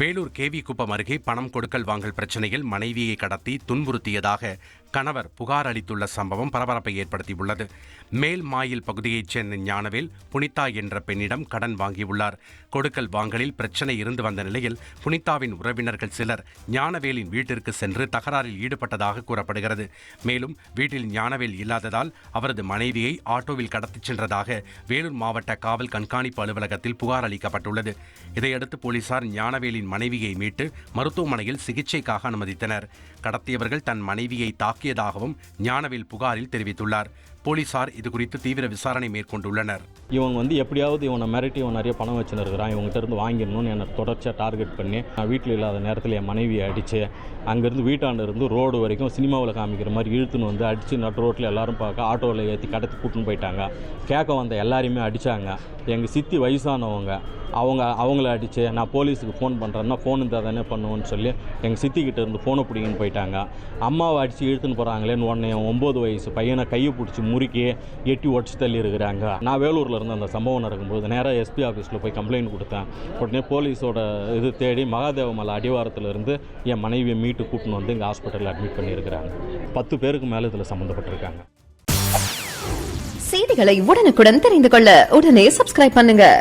Vellore KV குப்பம் அருகே பணம் கொடுக்கல் வாங்கல் பிரச்சனையில் மனைவியை கடத்தி துன்புறுத்தியதாக கணவர் புகார் அளித்துள்ள சம்பவம் பரபரப்பை ஏற்படுத்தியுள்ளது. மேல் மாயில் பகுதியைச் சேர்ந்த ஞானவேல் புனிதா என்ற பெண்ணிடம் கடன் வாங்கியுள்ளார். கொடுக்கல் வாங்கலில் பிரச்சனை இருந்து வந்த நிலையில் புனிதாவின் உறவினர்கள் சிலர் ஞானவேலின் வீட்டிற்கு சென்று தகராறில் ஈடுபட்டதாக கூறப்படுகிறது. மேலும் வீட்டில் ஞானவேல் இல்லாததால் அவரது மனைவியை ஆட்டோவில் கடத்திச் சென்றதாக வேலூர் மாவட்ட காவல் கண்காணிப்பு அலுவலகத்தில் புகார் அளிக்கப்பட்டுள்ளது. இதையடுத்து போலீசார் ஞானவேலின் மனைவியை மீட்டு மருத்துவமனையில் சிகிச்சைக்காக அனுமதித்தனர். கடத்தியவர்கள் தன் மனைவியை தாக்கியதாகவும் ஞானவேல் புகாரில் தெரிவித்துள்ளார். போலீசார் இதுகுறித்து தீவிர விசாரணை மேற்கொண்டுள்ளனர். இவங்க வந்து எப்படியாவது இவனை மிரட்டி இவன் நிறைய பணம் வச்சுன்னு இருக்கிறான் இவங்ககிட்ட இருந்து வாங்கிடணும்னு என்னை தொடர்ச்சியாக டார்கெட் பண்ணி நான் வீட்டில் இல்லாத நேரத்தில் என் மனைவியை அடித்து அங்கேருந்து வீட்டாண்டிருந்து ரோடு வரைக்கும் சினிமாவில் காமிக்கிற மாதிரி இழுத்துன்னு வந்து அடித்து நட்டு ரோட்டில் எல்லாரும் பார்க்க ஆட்டோவில் ஏற்றி கடத்தி கூட்டின்னு போயிட்டாங்க. கேட்க வந்த எல்லாரையுமே அடித்தாங்க எங்கள் சித்தி வயசானவங்க அவங்க அவங்கள அடித்து நான் போலீஸுக்கு ஃபோன் பண்ணுறேன்னா ஃபோன் இருந்தால் தானே பண்ணுவோன்னு சொல்லி எங்கள் சித்திக்கிட்ட இருந்து ஃபோனை பிடிங்கன்னு போயிட்டாங்க. அம்மாவை அடித்து இழுத்துன்னு போகிறாங்களேன்னு உடனே ஒம்பது வயசு பையனை கையை பிடிச்சி முறுக்கி எட்டி உடச்சி தள்ளி இருக்கிறாங்க நான் வேலூரில் இருந்து அந்த சம்பவம் நடக்கும்போது நேராக எஸ்பி ஆஃபீஸில் போய் கம்ப்ளைண்ட் கொடுத்தேன். உடனே போலீஸோட இது தேடி மகாதேவ மலை அடிவாரத்தில் இருந்து என் மனைவியை மீட்டு கூட்டின்னு வந்து இங்கே ஹாஸ்பிட்டலில் அட்மிட் பண்ணியிருக்கிறாங்க. பத்து பேருக்கு மேலே இதில் சம்மந்தப்பட்டிருக்காங்க. செய்திகளை உடனுக்குடன் தெரிந்து கொள்ள உடனே சப்ஸ்கிரைப் பண்ணுங்கள்